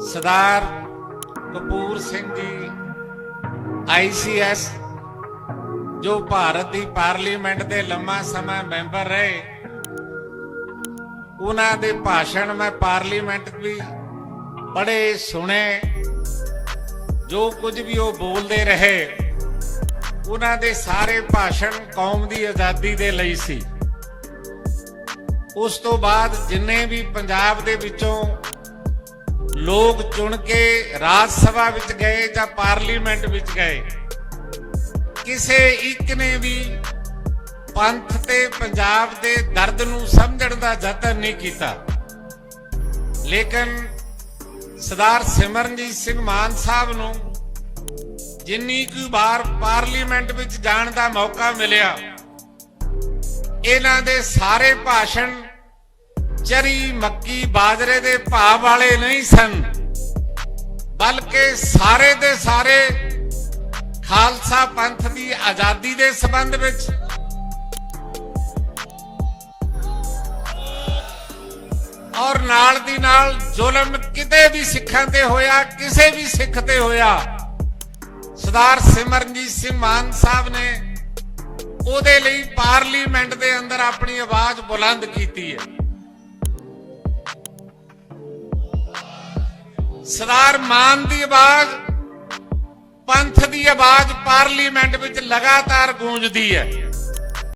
ਸਰਦਾਰ Kapoor Singh ji ICS ਜੋ ਭਾਰਤ ਦੀ parliament ਦੇ ਲੰਮਾ ਸਮਾਂ ਮੈਂਬਰ ਰਹੇ, ਉਹਨਾਂ ਦੇ ਭਾਸ਼ਣ ਮੈਂ ਪਾਰਲੀਮੈਂਟ ਵੀ ਬੜੇ ਸੁਣੇ, ਜੋ ਕੁਝ ਵੀ ਉਹ ਬੋਲਦੇ ਰਹੇ, ਉਹਨਾਂ ਦੇ ਸਾਰੇ ਭਾਸ਼ਣ ਕੌਮ ਦੀ ਆਜ਼ਾਦੀ ਦੇ ਲਈ ਸੀ। ਉਸ ਤੋਂ ਬਾਅਦ ਜਿੰਨੇ ਵੀ ਪੰਜਾਬ ਦੇ ਵਿੱਚੋਂ ਲੋਕ ਚੁਣ ਕੇ ਰਾਜ ਸਭਾ ਵਿੱਚ ਗਏ ਜਾਂ ਪਾਰਲੀਮੈਂਟ ਵਿੱਚ ਗਏ, ਕਿਸੇ ਇੱਕ ਨੇ ਵੀ ਪੰਥ ਤੇ ਪੰਜਾਬ ਦੇ ਦਰਦ ਨੂੰ ਸਮਝਣ ਦਾ ਯਤਨ ਨਹੀਂ ਕੀਤਾ। ਲੇਕਿਨ ਸਰਦਾਰ ਸਿਮਰਨਜੀਤ ਸਿੰਘ ਮਾਨ ਸਾਹਿਬ ਨੂੰ ਜਿੰਨੀ ਕੁ ਵਾਰ ਪਾਰਲੀਮੈਂਟ ਵਿੱਚ ਜਾਣ ਦਾ ਮੌਕਾ ਮਿਲਿਆ, ਇਹਨਾਂ ਦੇ ਸਾਰੇ ਭਾਸ਼ਣ ਚਰੀ ਮੱਕੀ ਬਾਜਰੇ ਦੇ ਭਾਅ ਵਾਲੇ ਨਹੀਂ ਸਨ, ਬਲਕਿ ਸਾਰੇ ਦੇ ਸਾਰੇ ਖਾਲਸਾ ਪੰਥ ਦੀ ਆਜ਼ਾਦੀ ਦੇ ਸੰਬੰਧ ਵਿੱਚ। ਔਰ ਨਾਲ ਦੀ ਨਾਲ ਜ਼ੁਲਮ ਕਿਤੇ ਵੀ ਸਿੱਖਾਂ ਤੇ ਹੋਇਆ, ਕਿਸੇ ਵੀ ਸਿੱਖ ਤੇ ਹੋਇਆ, ਸਰਦਾਰ ਸਿਮਰਨਜੀਤ ਸਿੰਘ ਮਾਨ ਸਾਹਿਬ ਨੇ ਉਹਦੇ ਲਈ ਪਾਰਲੀਮੈਂਟ ਦੇ ਅੰਦਰ ਆਪਣੀ ਆਵਾਜ਼ ਬੁਲੰਦ ਕੀਤੀ ਹੈ। ਸਰਦਾਰ ਮਾਨ ਦੀ ਆਵਾਜ਼ ਪੰਥ ਦੀ ਆਵਾਜ਼ ਪਾਰਲੀਮੈਂਟ ਵਿੱਚ ਲਗਾਤਾਰ ਗੂੰਜਦੀ ਹੈ।